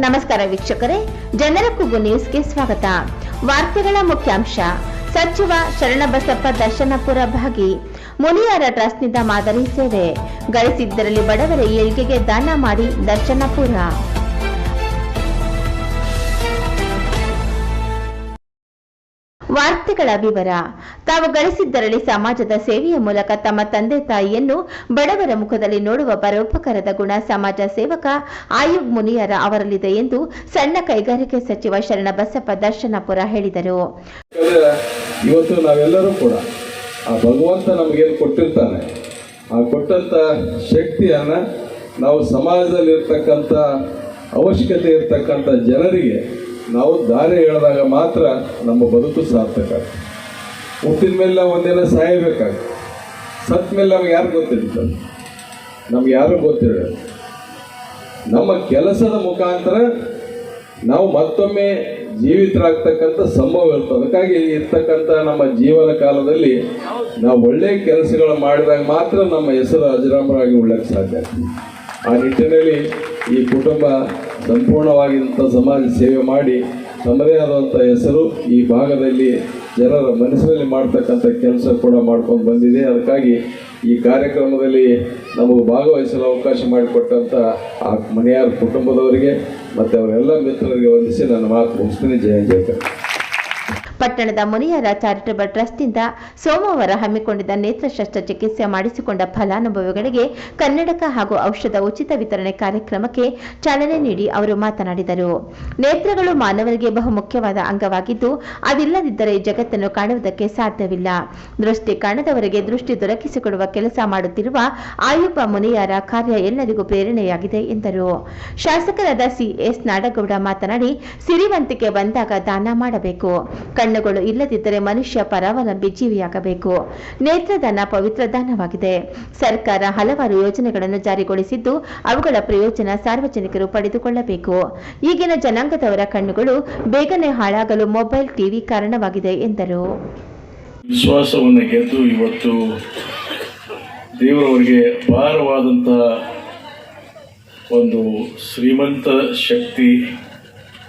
ನಮಸ್ಕಾರ ವೀಕ್ಷಕರೇ, ಜನರ ಕೂಗು ನ್ಯೂಸ್ಗೆ ಸ್ವಾಗತ. ವಾರ್ತೆಗಳ ಮುಖ್ಯಾಂಶ, ಸಚಿವ ಶರಣಬಸಪ್ಪ ದರ್ಶನಪುರ ಭಾಗಿ, ಮುನಿಯಾರ ಟ್ರಸ್ಟ್ನಿಂದ ಮಾದರಿ ಸೇವೆ. ಗಳಿಸಿದ್ದರಲ್ಲಿ ಬಡವರ ಏಳ್ಗೆಗೆ ದಾನ ಮಾಡಿ ದರ್ಶನಪುರ. ವಾರ್ತೆಗಳ ವಿವರ. ತಾವು ಗಳಿಸಿದ್ದರಲ್ಲಿ ಸಮಾಜದ ಸೇವೆಯ ಮೂಲಕ ತಮ್ಮ ತಂದೆ ತಾಯಿಯನ್ನು ಬಡವರ ಮುಖದಲ್ಲಿ ನೋಡುವ ಪರೋಪಕಾರದ ಗುಣ ಸಮಾಜ ಸೇವಕ ಆಯುಬ್ ಮುನಿಯರ ಅವರಲ್ಲಿದೆ ಎಂದು ಸಣ್ಣ ಕೈಗಾರಿಕೆ ಸಚಿವ ಶರಣಬಸಪ್ಪ ದರ್ಶನಪುರ ಹೇಳಿದರು. ಇವತ್ತು ನಾವೆಲ್ಲರೂ ಕೂಡ ಆ ಭಗವಂತ ನಮಗೇನು ಕೊಟ್ಟಿರ್ತಾನೆ, ಆ ಕೊಟ್ಟಂತ ಶಕ್ತಿಯನ್ನ ನಾವು ಸಮಾಜದಲ್ಲಿ ಅವಶ್ಯಕತೆ ಇರ್ತಕ್ಕಂಥ ಜನರಿಗೆ ನಾವು ದಾರಿ ಹೇಳಿದಾಗ ಮಾತ್ರ ನಮ್ಮ ಬದುಕು ಸಾರ್ಥಕ. ಹುಟ್ಟಿದ ಮೇಲೆ ನಾವು ಒಂದಿನ ಸಾಯಬೇಕಾಗ್ತದೆ ಸತ್ ಮೇಲೆ ನಮ್ಗೆ ಯಾರು ಗೊತ್ತಿರ್ತದೆ ನಮ್ಗೆ ಯಾರು ಗೊತ್ತಿರ ನಮ್ಮ ಕೆಲಸದ ಮುಖಾಂತರ ನಾವು ಮತ್ತೊಮ್ಮೆ ಜೀವಿತರಾಗ್ತಕ್ಕಂಥ ಸಂಭವ ಇರ್ತದೆ. ಅದಕ್ಕಾಗಿ ಇರ್ತಕ್ಕಂಥ ನಮ್ಮ ಜೀವನ ಕಾಲದಲ್ಲಿ ನಾವು ಒಳ್ಳೆಯ ಕೆಲಸಗಳು ಮಾಡಿದಾಗ ಮಾತ್ರ ನಮ್ಮ ಹೆಸರು ಅಜರಾಮರಾಗಿ ಉಳ್ಳಕ್ಕೆ ಸಾಧ್ಯ ಆ ನಿಟ್ಟಿನಲ್ಲಿ ಈ ಕುಟುಂಬ ಸಂಪೂರ್ಣವಾಗಿಂಥ ಸಮಾಜ ಸೇವೆ ಮಾಡಿ ತಮ್ಮದೇ ಆದಂಥ ಹೆಸರು ಈ ಭಾಗದಲ್ಲಿ ಜನರ ಮನಸ್ಸಿನಲ್ಲಿ ಮಾಡ್ತಕ್ಕಂಥ ಕೆಲಸ ಕೂಡ ಮಾಡ್ಕೊಂಡು ಬಂದಿದೆ. ಅದಕ್ಕಾಗಿ ಈ ಕಾರ್ಯಕ್ರಮದಲ್ಲಿ ನಮಗೆ ಭಾಗವಹಿಸಲು ಅವಕಾಶ ಮಾಡಿಕೊಟ್ಟಂಥ ಆ ಮನೆಯಾರ ಕುಟುಂಬದವರಿಗೆ ಮತ್ತು ಅವರೆಲ್ಲ ಮಿತ್ರರಿಗೆ ವಂದಿಸಿ ನನ್ನ ಮಾತು ಮುಗಿಸ್ತೀನಿ. ಜಯ ಜಯಕರ್ ಪಟ್ಟಣದ ಮುನಿಯರ ಚಾರಿಟಬಲ್ ಟ್ರಸ್ಟ್ನಿಂದ ಸೋಮವಾರ ಹಮ್ಮಿಕೊಂಡಿದ್ದ ನೇತ್ರ ಶಸ್ತ್ರಚಿಕಿತ್ಸೆ ಮಾಡಿಸಿಕೊಂಡ ಫಲಾನುಭವಿಗಳಿಗೆ ಕನ್ನಡಕ ಹಾಗೂ ಔಷಧ ಉಚಿತ ವಿತರಣೆ ಕಾರ್ಯಕ್ರಮಕ್ಕೆ ಚಾಲನೆ ನೀಡಿ ಅವರು ಮಾತನಾಡಿದರು. ನೇತ್ರಗಳು ಮಾನವರಿಗೆ ಬಹುಮುಖ್ಯವಾದ ಅಂಗವಾಗಿದ್ದು, ಅದಿಲ್ಲದಿದ್ದರೆ ಜಗತ್ತನ್ನು ಕಾಣುವುದಕ್ಕೆ ಸಾಧ್ಯವಿಲ್ಲ. ದೃಷ್ಟಿ ಕಾಣದವರಿಗೆ ದೃಷ್ಟಿ ದೊರಕಿಸಿಕೊಡುವ ಕೆಲಸ ಮಾಡುತ್ತಿರುವ ಆಯುಬ ಮುನಿಯಾರ ಕಾರ್ಯ ಎಲ್ಲರಿಗೂ ಪ್ರೇರಣೆಯಾಗಿದೆ ಎಂದರು. ಶಾಸಕರಾದ ಸಿಎಸ್ ನಾಡಗೌಡ ಮಾತನಾಡಿ, ಸಿರಿವಂತಿಕೆ ಬಂದಾಗ ದಾನ ಮಾಡಬೇಕು. ಕಣ್ಣುಗಳು ಇಲ್ಲದಿದ್ದರೆ ಮನುಷ್ಯ ಪರಾವಲಂಬಿ ಜೀವಿಯಾಗಬೇಕು. ನೇತ್ರದಾನ ಪವಿತ್ರ ದಾನವಾಗಿದೆ ಸರ್ಕಾರ ಹಲವಾರು ಯೋಜನೆಗಳನ್ನು ಜಾರಿಗೊಳಿಸಿದ್ದು ಅವುಗಳ ಪ್ರಯೋಜನ ಸಾರ್ವಜನಿಕರು ಪಡೆದುಕೊಳ್ಳಬೇಕು. ಈಗಿನ ಜನಾಂಗದವರ ಕಣ್ಣುಗಳು ಬೇಗನೆ ಹಾಳಾಗಲು ಮೊಬೈಲ್ ಟಿವಿ ಕಾರಣವಾಗಿದೆ ಎಂದರು. ವಿಶ್ವಾಸವನ್ನು ಗೆದ್ದು ಇವತ್ತು ದೇವರವರಿಗೆ ಅಪಾರವಾದಂಥ ಒಂದು ಶ್ರೀಮಂತ ಶಕ್ತಿ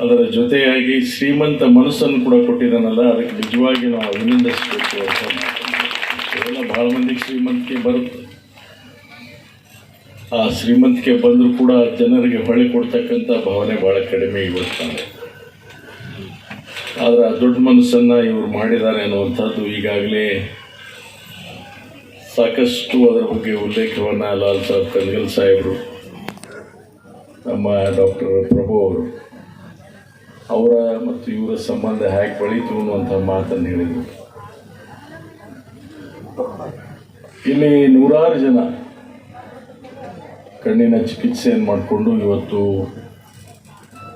ಅದರ ಜೊತೆಯಾಗಿ ಶ್ರೀಮಂತ ಮನಸ್ಸನ್ನು ಕೂಡ ಕೊಟ್ಟಿದ್ದಾನಲ್ಲ, ಅದಕ್ಕೆ ನಿಜವಾಗಿ ನಾವು ಅಭಿನಂದಿಸಬೇಕು ಅಂತ ಎಲ್ಲ ಭಾಳ ಮಂದಿಗೆ ಶ್ರೀಮಂತಿಕೆ ಬರುತ್ತೆ. ಆ ಶ್ರೀಮಂತಿಕೆ ಬಂದರೂ ಕೂಡ ಜನರಿಗೆ ಹೊಳೆ ಕೊಡ್ತಕ್ಕಂಥ ಭಾವನೆ ಭಾಳ ಕಡಿಮೆ ಇವತ್ತು ಆದರೆ ಆ ದೊಡ್ಡ ಮನಸ್ಸನ್ನು ಇವರು ಮಾಡಿದ್ದಾರೆ ಅನ್ನುವಂಥದ್ದು ಈಗಾಗಲೇ ಸಾಕಷ್ಟು ಅದರ ಬಗ್ಗೆ ಉಲ್ಲೇಖವನ್ನು ಲಾಲ್ ಸಾಹೇಬ್ ಕನ್ಗಲ್ ಸಾಹೇಬರು, ನಮ್ಮ ಡಾಕ್ಟರ್ ಪ್ರಭು ಅವರು. ಅವರ ಮತ್ತು ಇವರ ಸಂಬಂಧ ಹೇಗೆ ಬೆಳೀತು ಅನ್ನುವಂಥ ಮಾತನ್ನು ಹೇಳಿದರು. ಇಲ್ಲಿ ನೂರಾರು ಜನ ಕಣ್ಣಿನ ಚಿಕಿತ್ಸೆಯನ್ನು ಮಾಡಿಕೊಂಡು ಇವತ್ತು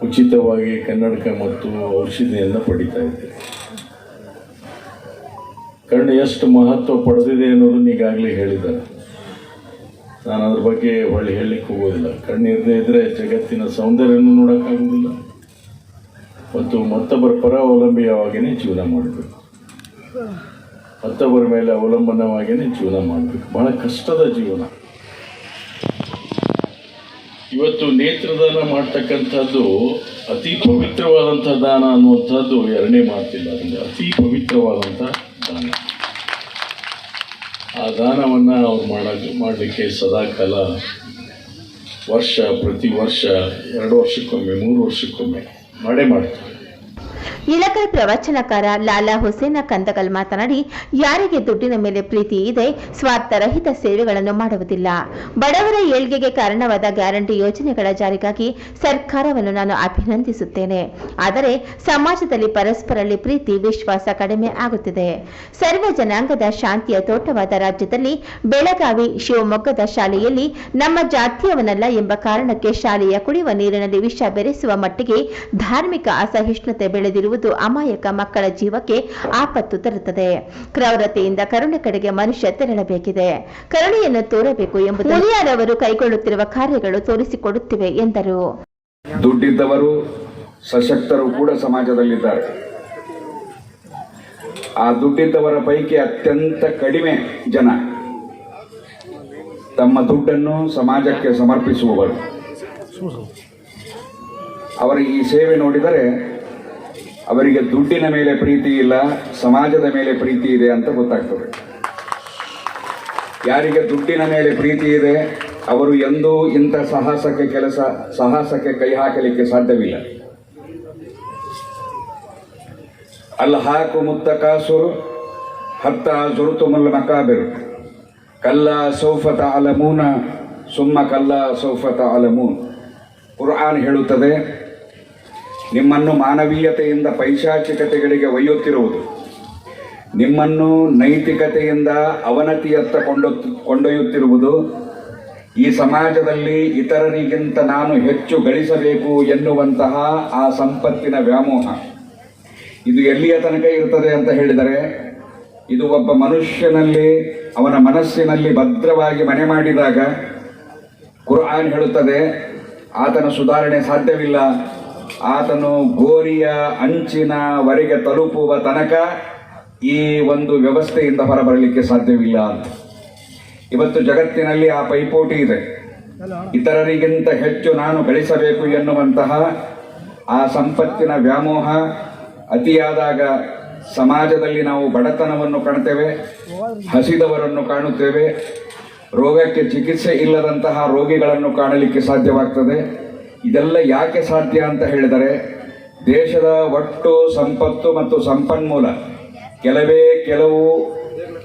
ಉಚಿತವಾಗಿ ಕನ್ನಡಕ ಮತ್ತು ಔಷಧಿಯನ್ನು ಪಡಿತಾ ಇದ್ದೇವೆ ಕಣ್ಣು ಎಷ್ಟು ಮಹತ್ವ ಪಡೆದಿದೆ ಅನ್ನೋದನ್ನ ಈಗಾಗಲೇ ಹೇಳಿದ್ದಾರೆ. ನಾನು ಅದ್ರ ಬಗ್ಗೆ ಒಳ್ಳೆ ಹೇಳಲಿಕ್ಕೆ ಹೋಗೋದಿಲ್ಲ ಕಣ್ಣು ಇರದೇ ಇದ್ದರೆ ಜಗತ್ತಿನ ಸೌಂದರ್ಯನೂ ನೋಡೋಕ್ಕಾಗೋದಿಲ್ಲ ಮತ್ತು ಮತ್ತೊಬ್ಬರ ಪರ ಅವಲಂಬಿಯವಾಗಿಯೇ ಜೀವನ ಮಾಡಬೇಕು. ಮತ್ತೊಬ್ಬರ ಮೇಲೆ ಅವಲಂಬನವಾಗಿಯೇ ಜೀವನ ಮಾಡಬೇಕು. ಬಹಳ ಕಷ್ಟದ ಜೀವನ. ಇವತ್ತು ನೇತ್ರದಾನ ಮಾಡ್ತಕ್ಕಂಥದ್ದು ಅತಿ ಪವಿತ್ರವಾದಂಥ ದಾನ ಅನ್ನುವಂಥದ್ದು ಎರಡನೇ ಮಾತಿಲ್ಲ. ಅದರಿಂದ ಅತಿ ಪವಿತ್ರವಾದಂಥ ದಾನ. ಆ ದಾನವನ್ನು ಅವ್ರು ಮಾಡೋದು ಮಾಡಲಿಕ್ಕೆ ಸದಾಕಾಲ ವರ್ಷ ಪ್ರತಿ ವರ್ಷ ಎರಡು ವರ್ಷಕ್ಕೊಮ್ಮೆ, ಮೂರು ವರ್ಷಕ್ಕೊಮ್ಮೆ ಮಾಡೇ ಮಾಡ್ತಾರೆ ಇಲಕಲ್ ಪ್ರವಚನಕಾರ ಲಾಲಾ ಹುಸೇನ ಕಂದಗಲ್ ಮಾತನಾಡಿ, ಯಾರಿಗೆ ದುಡ್ಡಿನ ಮೇಲೆ ಪ್ರೀತಿ ಇದೆ, ಸ್ವಾರ್ಥರಹಿತ ಸೇವೆಗಳನ್ನು ಮಾಡುವುದಿಲ್ಲ. ಬಡವರ ಏಳ್ಗೆಗೆ ಕಾರಣವಾದ ಗ್ಯಾರಂಟಿ ಯೋಜನೆಗಳ ಜಾರಿಗಾಗಿ ಸರ್ಕಾರವನ್ನು ನಾನು ಅಭಿನಂದಿಸುತ್ತೇನೆ. ಆದರೆ, ಸಮಾಜದಲ್ಲಿ ಪರಸ್ಪರಲ್ಲಿ ಪ್ರೀತಿ, ವಿಶ್ವಾಸ ಕಡಿಮೆ ಆಗುತ್ತಿದೆ. ಸರ್ವ ಜನಾಂಗದ ಶಾಂತಿಯ ತೋಟವಾದ ರಾಜ್ಯದಲ್ಲಿ ಬೆಳಗಾವಿ ಶಿವಮೊಗ್ಗದ ಶಾಲೆಯಲ್ಲಿ ನಮ್ಮ ಜಾತಿಯವನಲ್ಲ ಎಂಬ ಕಾರಣಕ್ಕೆ ಶಾಲೆಯ ಕುಡಿಯುವ ನೀರಿನಲ್ಲಿ ವಿಷ ಬೆರೆಸುವ ಮಟ್ಟಿಗೆ ಧಾರ್ಮಿಕ ಅಸಹಿಷ್ಣುತೆ ಬೆಳೆದಿರುವುದು ಅಮಾಯಕ ಮಕ್ಕಳ ಜೀವಕ್ಕೆ ಆಪತ್ತು ತರುತ್ತದೆ. ಕ್ರೌರತೆಯಿಂದ ಕರುಣೆ ಕಡೆಗೆ ಮನುಷ್ಯ ತೆರಳಬೇಕಿದೆ. ಕರುಣೆಯನ್ನು ತೋರಬೇಕು ಎಂಬುದು ಅವರು ಕೈಗೊಳ್ಳುತ್ತಿರುವ ಕಾರ್ಯಗಳು ತೋರಿಸಿಕೊಡುತ್ತಿವೆ ಎಂದರು. ದುಡ್ಡಿದ್ದವರು ಸಶಕ್ತರು ಕೂಡ ಸಮಾಜದಲ್ಲಿದ್ದಾರೆ. ಆ ದುಡ್ಡಿದ್ದವರ ಪೈಕಿ ಅತ್ಯಂತ ಕಡಿಮೆ ಜನ ತಮ್ಮ ದುಡ್ಡನ್ನು ಸಮಾಜಕ್ಕೆ ಸಮರ್ಪಿಸುವವರು. ಅವರ ಈ ಸೇವೆ ನೋಡಿದರೆ ಅವರಿಗೆ ದುಡ್ಡಿನ ಮೇಲೆ ಪ್ರೀತಿ ಇಲ್ಲ, ಸಮಾಜದ ಮೇಲೆ ಪ್ರೀತಿ ಇದೆ ಅಂತ ಗೊತ್ತಾಗ್ತದೆ. ಯಾರಿಗೆ ದುಡ್ಡಿನ ಮೇಲೆ ಪ್ರೀತಿ ಇದೆ, ಅವರು ಎಂದೂ ಇಂಥ ಸಾಹಸಕ್ಕೆ ಕೆಲಸ, ಸಾಹಸಕ್ಕೆ ಕೈ ಹಾಕಲಿಕ್ಕೆ ಸಾಧ್ಯವಿಲ್ಲ. ಅಲ್ ಹಾಕು ಮುತ್ತ ಕಾಸುರು, ಹತ್ತ ಜುರುತುಮುಲ್ ಮಕಾಬಿರು. ಕಲ್ಲ ಸೌಫತ ಅಲಮೂನ, ಸುಮ್ಮ ಕಲ್ಲ ಸೌಫತ ಅಲಮೂನ್. ಕುರ್ಆನ್ ಹೇಳುತ್ತದೆ ನಿಮ್ಮನ್ನು ಮಾನವೀಯತೆಯಿಂದ ಪೈಶಾಚಿಕತೆಗಳಿಗೆ ಒಯ್ಯುತ್ತಿರುವುದು. ನಿಮ್ಮನ್ನು ನೈತಿಕತೆಯಿಂದ ಅವನತಿಯತ್ತ ಕೊಂಡೊ, ಕೊಂಡೊಯ್ಯುತ್ತಿರುವುದು. ಈ ಸಮಾಜದಲ್ಲಿ ಇತರರಿಗಿಂತ ನಾನು ಹೆಚ್ಚು ಗಳಿಸಬೇಕು ಎನ್ನುವಂತಹ ಆ ಸಂಪತ್ತಿನ ವ್ಯಾಮೋಹ. ಇದು ಎಲ್ಲಿಯ ತನಕ ಇರುತ್ತದೆ ಅಂತ ಹೇಳಿದರೆ, ಇದು ಒಬ್ಬ ಮನುಷ್ಯನಲ್ಲಿ, ಅವನ ಮನಸ್ಸಿನಲ್ಲಿ ಭದ್ರವಾಗಿ ಮನೆ ಮಾಡಿದಾಗ, ಕುರ್ಆನ್ ಹೇಳುತ್ತದೆ, ಆತನ ಸುಧಾರಣೆ ಸಾಧ್ಯವಿಲ್ಲ ಆತನು ಗೋರಿಯ ಅಂಚಿನವರೆಗೆ ತಲುಪುವ ತನಕ ಈ ಒಂದು ವ್ಯವಸ್ಥೆಯಿಂದ ಹೊರಬರಲಿಕ್ಕೆ ಸಾಧ್ಯವಿಲ್ಲ ಅಂತ. ಇವತ್ತು ಜಗತ್ತಿನಲ್ಲಿ ಆ ಪೈಪೋಟಿ ಇದೆ. ಇತರರಿಗಿಂತ ಹೆಚ್ಚು ನಾನು ಗಳಿಸಬೇಕು ಎನ್ನುವಂತಹ ಆ ಸಂಪತ್ತಿನ ವ್ಯಾಮೋಹ ಅತಿಯಾದಾಗ ಸಮಾಜದಲ್ಲಿ ನಾವು ಬಡತನವನ್ನು ಕಾಣ್ತೇವೆ, ಹಸಿದವರನ್ನು ಕಾಣುತ್ತೇವೆ, ರೋಗಕ್ಕೆ ಚಿಕಿತ್ಸೆ ಇಲ್ಲದಂತಹ ರೋಗಿಗಳನ್ನು ಕಾಣಲಿಕ್ಕೆ ಸಾಧ್ಯವಾಗ್ತದೆ. ಇದೆಲ್ಲ ಯಾಕೆ ಸಾಧ್ಯ ಅಂತ ಹೇಳಿದರೆ ದೇಶದ ಒಟ್ಟು ಸಂಪತ್ತು ಮತ್ತು ಸಂಪನ್ಮೂಲ ಕೆಲವೇ ಕೆಲವು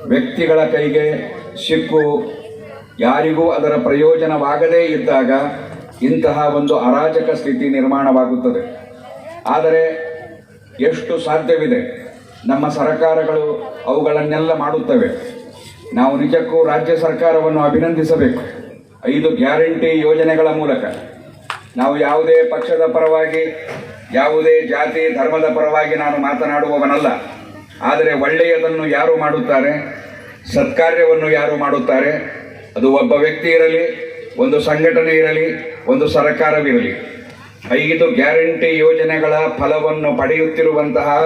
ವ್ಯಕ್ತಿಗಳ ಕೈಗೆ ಸಿಕ್ಕು. ಯಾರಿಗೂ ಅದರ ಪ್ರಯೋಜನವಾಗದೇ ಇದ್ದಾಗ ಇಂತಹ ಒಂದು ಅರಾಜಕ ಸ್ಥಿತಿ ನಿರ್ಮಾಣವಾಗುತ್ತದೆ. ಆದರೆ ಎಷ್ಟು ಸಾಧ್ಯವಿದೆ? ನಮ್ಮ ಸರಕಾರಗಳು ಅವುಗಳನ್ನೆಲ್ಲ ಮಾಡುತ್ತವೆ. ನಾವು ನಿಜಕ್ಕೂ ರಾಜ್ಯ ಸರ್ಕಾರವನ್ನು ಅಭಿನಂದಿಸಬೇಕು. ಐದು ಗ್ಯಾರಂಟಿ ಯೋಜನೆಗಳ ಮೂಲಕ. ನಾವು ಯಾವುದೇ ಪಕ್ಷದ ಪರವಾಗಿ, ಯಾವುದೇ ಜಾತಿ, ಧರ್ಮದ ಪರವಾಗಿ ನಾನು ಮಾತನಾಡುವವನಲ್ಲ. ಆದರೆ ಒಳ್ಳೆಯದನ್ನು ಯಾರು ಮಾಡುತ್ತಾರೆ? ಸತ್ಕಾರ್ಯವನ್ನು ಯಾರು ಮಾಡುತ್ತಾರೆ? ಅದು ಒಬ್ಬ ವ್ಯಕ್ತಿ ಇರಲಿ, ಒಂದು ಸಂಘಟನೆ ಇರಲಿ, ಒಂದು ಸರ್ಕಾರವಿರಲಿ. ಐದು ಗ್ಯಾರಂಟಿ ಯೋಜನೆಗಳ ಫಲವನ್ನು ಪಡೆಯುತ್ತಿರುವಂತಹ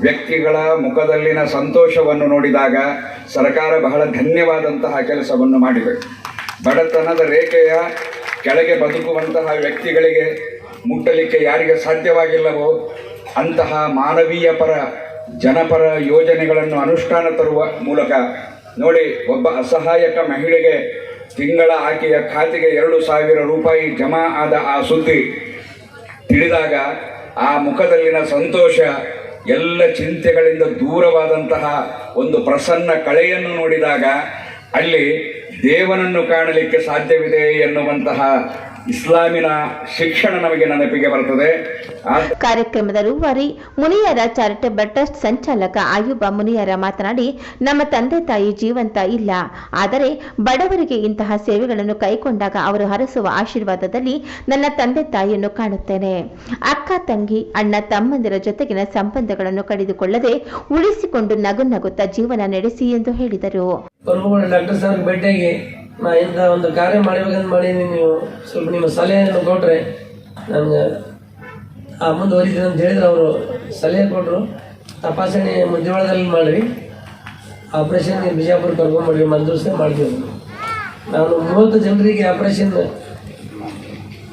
ವ್ಯಕ್ತಿಗಳ ಮುಖದಲ್ಲಿನ ಸಂತೋಷವನ್ನು ನೋಡಿದಾಗ ಸರ್ಕಾರ ಬಹಳ ಧನ್ಯವಾದಂತಹ ಕೆಲಸವನ್ನು ಮಾಡಿದೆ. ಬಡತನದ ರೇಖೆಯ ಕೆಳಗೆ ಬದುಕುವಂತಹ ವ್ಯಕ್ತಿಗಳಿಗೆ ಮುಟ್ಟಲಿಕ್ಕೆ ಯಾರಿಗೆ ಸಾಧ್ಯವಾಗಿಲ್ಲವೋ ಅಂತಹ ಮಾನವೀಯ ಪರ, ಜನಪರ ಯೋಜನೆಗಳನ್ನು ಅನುಷ್ಠಾನ ತರುವ ಮೂಲಕ, ನೋಡಿ, ಒಬ್ಬ ಅಸಹಾಯಕ ಮಹಿಳೆಗೆ ತಿಂಗಳ ಆಕೆಯ ಖಾತೆಗೆ ಎರಡು ಸಾವಿರ ರೂಪಾಯಿ ಜಮಾ ಆದ ಆ ಸುದ್ದಿ ತಿಳಿದಾಗ ಆ ಮುಖದಲ್ಲಿನ ಸಂತೋಷ, ಎಲ್ಲ ಚಿಂತೆಗಳಿಂದ ದೂರವಾದಂತಹ ಒಂದು ಪ್ರಸನ್ನ ಕಳೆಯನ್ನು ನೋಡಿದಾಗ ಅಲ್ಲಿ ದೇವನನ್ನು ಕಾಣಲಿಕ್ಕೆ ಸಾಧ್ಯವಿದೆ ಎನ್ನುವಂತಹ ಇಸ್ಲಾಮಿನ ಶಿಕ್ಷಣ ನಮಗೆ ನೆನಪಿಗೆ ಬರುತ್ತದೆ. ಕಾರ್ಯಕ್ರಮದ ರೂವಾರಿ ಮುನಿಯರ ಚಾರಿಟೇಬಲ್ ಟ್ರಸ್ಟ್ ಸಂಚಾಲಕ ಆಯುಬ ಮುನಿಯರ ಮಾತನಾಡಿ, ನಮ್ಮ ತಂದೆ ತಾಯಿ ಜೀವಂತ ಇಲ್ಲ. ಆದರೆ ಬಡವರಿಗೆ ಇಂತಹ ಸೇವೆಗಳನ್ನು ಕೈಗೊಂಡಾಗ ಅವರು ಹರಸುವ ಆಶೀರ್ವಾದದಲ್ಲಿ ನನ್ನ ತಂದೆ ತಾಯಿಯನ್ನು ಕಾಣುತ್ತೇನೆ. ಅಕ್ಕ, ತಂಗಿ, ಅಣ್ಣ, ತಮ್ಮಂದಿರ ಜೊತೆಗಿನ ಸಂಬಂಧಗಳನ್ನು ಕಡಿದುಕೊಳ್ಳದೆ ಉಳಿಸಿಕೊಂಡು ನಗು ನಗುತ್ತಾ ಜೀವನ ನಡೆಸಿ ಎಂದು ಹೇಳಿದರು. ಪ್ರಭುಗಳು ಡಾಕ್ಟರ್ ಸರ್ ಭೇಟಿಯಾಗಿ ನಾ ಇಂಥ ಒಂದು ಕಾರ್ಯ ಮಾಡಬೇಕಂತ ಮಾಡೀನಿ ನೀವು ಸ್ವಲ್ಪ ನಿಮ್ಮ ಸಲಹೆಯನ್ನು ಕೊಟ್ಟರೆ ನನಗೆ ಆ ಮುಂದುವರಿತೀನಿ ಅಂತ ಹೇಳಿದ್ರೆ ಅವರು ಸಲಹೆ ಕೊಟ್ಟರು ತಪಾಸಣೆ ಮುದ್ದಿವಾಳದಲ್ಲಿ ಮಾಡಿರಿ. ಆಪ್ರೇಷನ್ ಬಿಜಾಪುರ ಕರ್ಕೊಂಡ್ಬಿಡ್ರಿ ಮಂದೂರ್ಸೆ ಮಾಡ್ತೀವಿ. ನಾನು ಮೂವತ್ತು ಜನರಿಗೆ ಆಪ್ರೇಷನ್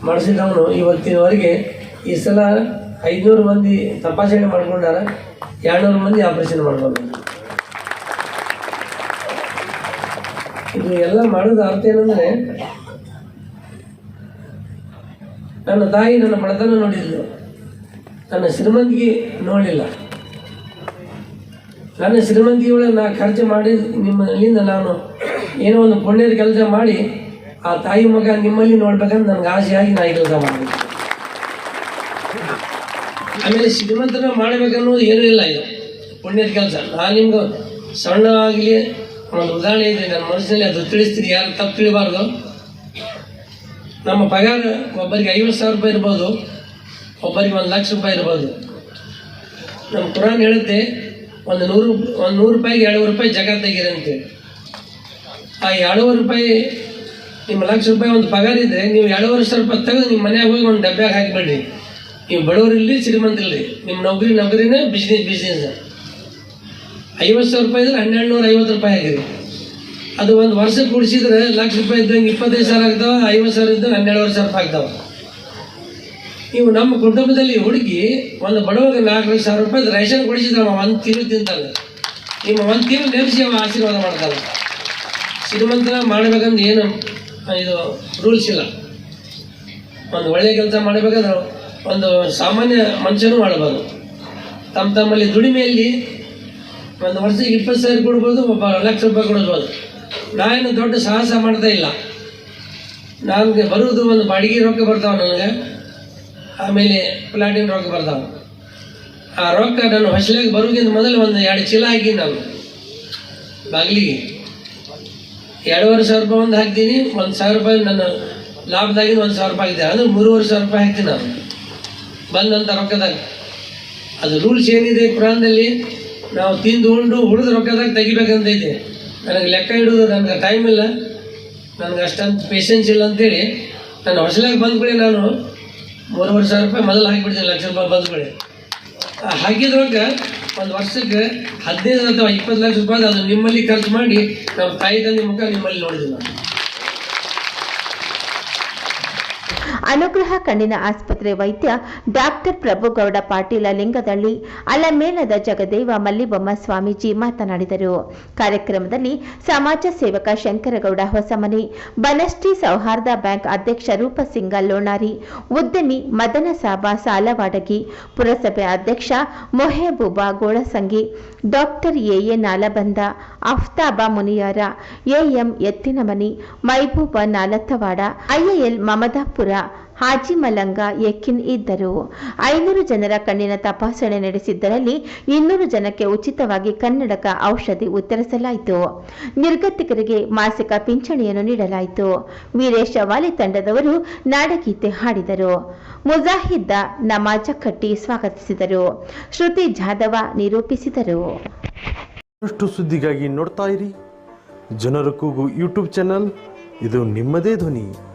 ಮಾಡಿಸಿದವನು ಇವತ್ತಿನವರೆಗೆ. ಈ ಸಲ ಐದುನೂರು ಮಂದಿ ತಪಾಸಣೆ ಮಾಡ್ಕೊಂಡಾರ, ಎರಡುನೂರು ಮಂದಿ ಆಪ್ರೇಷನ್ ಮಾಡ್ಕೊಂಡಾರ. ಇದು ಎಲ್ಲ ಮಾಡೋದು ಅರ್ಥ ಏನಂದ್ರೆ, ನನ್ನ ತಾಯಿ ನನ್ನ ಬಡತನ ನೋಡಿದ್ಲು. ನನ್ನ ಶ್ರೀಮಂತಿಗೆ ನೋಡಲಿಲ್ಲ. ನನ್ನ ಶ್ರೀಮಂತಿಗೆ ನಾ ಖರ್ಚು ಮಾಡಿ ನಿಮ್ಮಲ್ಲಿಂದ ನಾನು ಏನೋ ಒಂದು ಪುಣ್ಯದ ಕೆಲಸ ಮಾಡಿ, ಆ ತಾಯಿ ಮಗ ನಿಮ್ಮಲ್ಲಿ ನೋಡ್ಬೇಕಂತ ನನಗೆ ಆಸೆಯಾಗಿ ನಾ ಕೆಲಸ ಮಾಡಿದೆ. ಆಮೇಲೆ ಶ್ರೀಮಂತನ ಮಾಡಬೇಕನ್ನೋದು ಏನೂ ಇಲ್ಲ ಇದು. ಪುಣ್ಯದ ಕೆಲಸ. ನಾನು ನಿಮ್ಗೆ ಸಣ್ಣ ಆಗಲಿ ಒಂದು ಉದಾಹರಣೆ ಇದೆ, ನನ್ನ ಮನಸ್ಸಿನಲ್ಲಿ ಅದು ತಿಳಿಸ್ತೀನಿ, ಯಾರು ತಪ್ಪು ತಿಳಿಬಾರ್ದು. ನಮ್ಮ ಪಗಾರ ಒಬ್ಬರಿಗೆ ಐವತ್ತು ಸಾವಿರ ರೂಪಾಯಿ ಇರ್ಬೋದು, ಒಬ್ಬರಿಗೆ ಒಂದು ಲಕ್ಷ ರೂಪಾಯಿ ಇರ್ಬೋದು. ನಮ್ಮ ಕುರಾನ್ ಹೇಳುತ್ತೆ, ಒಂದು ನೂರು ಒಂದು ನೂರು ರೂಪಾಯಿಗೆ ಏಳುವರೆ ರೂಪಾಯಿ ಜಗ ಅಂತೇಳಿ ಆ ಏಳುವರೆ ರೂಪಾಯಿ, ನಿಮ್ಮ ಲಕ್ಷ ರೂಪಾಯಿ ಒಂದು ಪಗಾರ ಇದ್ದರೆ ನೀವು ಏಳುವರೆ ಸಾವಿರ ರೂಪಾಯಿ ತೆಗೆದು ನಿಮ್ಮ ಮನ್ಯಾಗ ಹೋಗಿ ಒಂದು ಡಬ್ಬ್ಯಾಗ ಹಾಕಿಬಿಡ್ರಿ. ನೀವು ಬಡವರಿರಲಿ ಸಿರಿಮಂತಿರಲಿ ನಿಮ್ಮ ನೌಕರಿ, ನೌಕರಿನೇ ಬಿಸ್ನೆಸ್ ಬಿಸ್ನೆಸ್ ಐವತ್ತು ಸಾವಿರ ರೂಪಾಯಿ ಇದ್ರೆ ಹನ್ನೆರಡು ನೂರ ಐವತ್ತು ರೂಪಾಯಿ ಆಗಿದೆ. ಅದು ಒಂದು ವರ್ಷ ಕೂಡಿಸಿದ್ರೆ ಲಕ್ಷ ರೂಪಾಯಿ ಇದ್ದಂಗೆ ಇಪ್ಪತ್ತೈದು ಸಾವಿರ ಆಗ್ತಾವ, ಐವತ್ತು ಸಾವಿರ ಇದ್ದಂಗೆ ಹನ್ನೆರಡುವರೆ ಸಾವಿರ ರೂಪಾಯಿ ಆಗ್ತಾವ. ನೀವು ನಮ್ಮ ಕುಟುಂಬದಲ್ಲಿ ಹುಡುಗಿ ಒಂದು ಬಡವಾಗ ನಾಲ್ಕು ಸಾವಿರ ರೂಪಾಯಿ ರೇಷನ್ ಕೊಡಿಸಿದ್ರೆ ಅವ ಒಂದು ತಿಂಗಳು ತಿಂತಾನೆ. ನಿಮ್ಮ ಒಂದು ತಿಂಗಳು ನೆನೆಸಿ ಅವ ಆಶೀರ್ವಾದ ಮಾಡ್ತಾನೆ. ಶ್ರೀಮಂತನ ಮಾಡಬೇಕಂದ್ರೆ ಏನು, ಇದು ರೂಲ್ಸ್ ಇಲ್ಲ. ಒಂದು ಒಳ್ಳೆಯ ಕೆಲಸ ಮಾಡಬೇಕಾದ್ರೆ ಒಂದು ಸಾಮಾನ್ಯ ಮನುಷ್ಯನೂ ಮಾಡಬಾರ್ದು ತಮ್ಮ ತಮ್ಮಲ್ಲಿ ದುಡಿಮೆಯಲ್ಲಿ ಒಂದು ವರ್ಷಕ್ಕೆ ಇಪ್ಪತ್ತು ಸಾವಿರ ಕೊಡ್ಬೋದು, ಒಬ್ಬ ಲಕ್ಷ ರೂಪಾಯಿ ಕೊಡ್ಬೋದು. ನಾನೇನು ದೊಡ್ಡ ಸಾಹಸ ಮಾಡ್ತಾ ಇಲ್ಲ. ನನಗೆ ಬರುವುದು ಒಂದು ಬಾಡಿಗೆ ರೊಕ್ಕ ಬರ್ತಾವೆ ನನಗೆ. ಆಮೇಲೆ ಪ್ಲಾಟಿನ ರೊಕ್ಕ ಬರ್ತಾವೆ. ಆ ರೊಕ್ಕ ನಾನು ಹೊಸಲಾಗಿ ಬರೋಕ್ಕಿಂತ ಮೊದಲು ಒಂದು ಎರಡು ಚೀಲ ಹಾಕಿ ನಾನು. ಬಾಗಿಲಿಗೆ. ಎರಡೂವರೆ ಸಾವಿರ ರೂಪಾಯಿ ಒಂದು ಹಾಕ್ತೀನಿ, ಒಂದು ಸಾವಿರ ರೂಪಾಯಿ ನನ್ನ ಲಾಭದಾಗಿ ಒಂದು ಸಾವಿರ ರೂಪಾಯಿ ಹಾಕ್ತೀನಿ ಅದು ಮೂರುವರೆ ಸಾವಿರ ರೂಪಾಯಿ ಹಾಕ್ತೀನಿ ನಾನು. ಬಂದಂಥ ರೊಕ್ಕದಾಗ. ಅದು ರೂಲ್ಸ್ ಏನಿದೆ ಪುರಾಣದಲ್ಲಿ? ನಾವು ತಿಂದು ಉಂಡು ಉಳಿದ ರೊಕ್ಕದಾಗ ತೆಗಿಬೇಕಂತ ಐತೆ ನನಗೆ ಲೆಕ್ಕ ಇಡೋದು ನನಗೆ ಟೈಮ್ ಇಲ್ಲ. ನನಗೆ ಅಷ್ಟಂತ ಪೇಷನ್ಸ್ ಇಲ್ಲ ಅಂತೇಳಿ ನಾನು ಹೊಸಲಾಗಿ ಬಂದ್ಬಿಡಿ ನಾನು ಮೂರುವರೆ ಸಾವಿರ ರೂಪಾಯಿ ಮೊದಲು ಹಾಕಿಬಿಡ್ತೀನಿ ಲಕ್ಷ ರೂಪಾಯಿ ಬಂದ್ಬಿಡಿ ಆ ಹಾಕಿದ ರೊಕ್ಕ ಒಂದು ವರ್ಷಕ್ಕೆ ಹದಿನೈದು ಅಥವಾ ಇಪ್ಪತ್ತು ಲಕ್ಷ ರೂಪಾಯಿ ಅದು ನಿಮ್ಮಲ್ಲಿ ಖರ್ಚು ಮಾಡಿ ನಮ್ಮ ತಾಯಿ ತಂದೆ ಮುಖ ನಿಮ್ಮಲ್ಲಿ ನೋಡಿದ್ವಿ ನಾವು ಅನುಗ್ರಹ ಕಣ್ಣಿನ ಆಸ್ಪತ್ರೆ ವೈದ್ಯ ಡಾಕ್ಟರ್ ಪ್ರಭುಗೌಡ ಪಾಟೀಲ ಲಿಂಗದಳ್ಳಿ, ಅಲಮೇಲದ ಜಗದೇವ ಮಲ್ಲಿಬೊಮ್ಮ ಸ್ವಾಮೀಜಿ ಮಾತನಾಡಿದರು. ಕಾರ್ಯಕ್ರಮದಲ್ಲಿ ಸಮಾಜ ಸೇವಕ ಶಂಕರಗೌಡ ಹೊಸಮನಿ ಬನಷ್ಟಿ ಸೌಹಾರ್ದ ಬ್ಯಾಂಕ್ ಅಧ್ಯಕ್ಷ ರೂಪಸಿಂಗ ಲೋಣಾರಿ ಉದ್ಯಮಿ ಮದನ ಸಾಬಾ ಸಾಲವಾಡಗಿ, ಪುರಸಭೆ ಅಧ್ಯಕ್ಷ Mohebooba Golasangi, doctor A A Nalaband Aftab Muniyar, A M Ettinamani, Maibooba Nalatwad I A L Mamadapur Haji Malang Yakin ಇದ್ದರು. ಐನೂರು ಜನರ ಕಣ್ಣಿನ ತಪಾಸಣೆ ನಡೆಸಿದ್ದರಲ್ಲಿ ಇನ್ನೂರು ಜನಕ್ಕೆ ಉಚಿತವಾಗಿ ಕನ್ನಡಕ ಔಷಧಿ ಉತ್ತರಿಸಲಾಯಿತು. ನಿರ್ಗತಿಕರಿಗೆ ಮಾಸಿಕ ಪಿಂಚಣಿಯನ್ನು ನೀಡಲಾಯಿತು. ವೀರೇಶ ವಾಲಿ ತಂಡದವರು ನಾಡಗೀತೆ ಹಾಡಿದರು. ಮುಜಾಹಿದ್ದ ನಮಾಜ ಕಟ್ಟಿ ಸ್ವಾಗತಿಸಿದರು. ಶ್ರುತಿ ಜಾಧವ ನಿರೂಪಿಸಿದರು. ಅಷ್ಟು ಸುದ್ದಿಗಾಗಿ ನೋಡ್ತಾ ಇರಿ. ಜನರ ಕೂಗು ಯೂಟ್ಯೂಬ್ ಚಾನಲ್. ಇದು ನಿಮ್ಮದೇ ಧ್ವನಿ.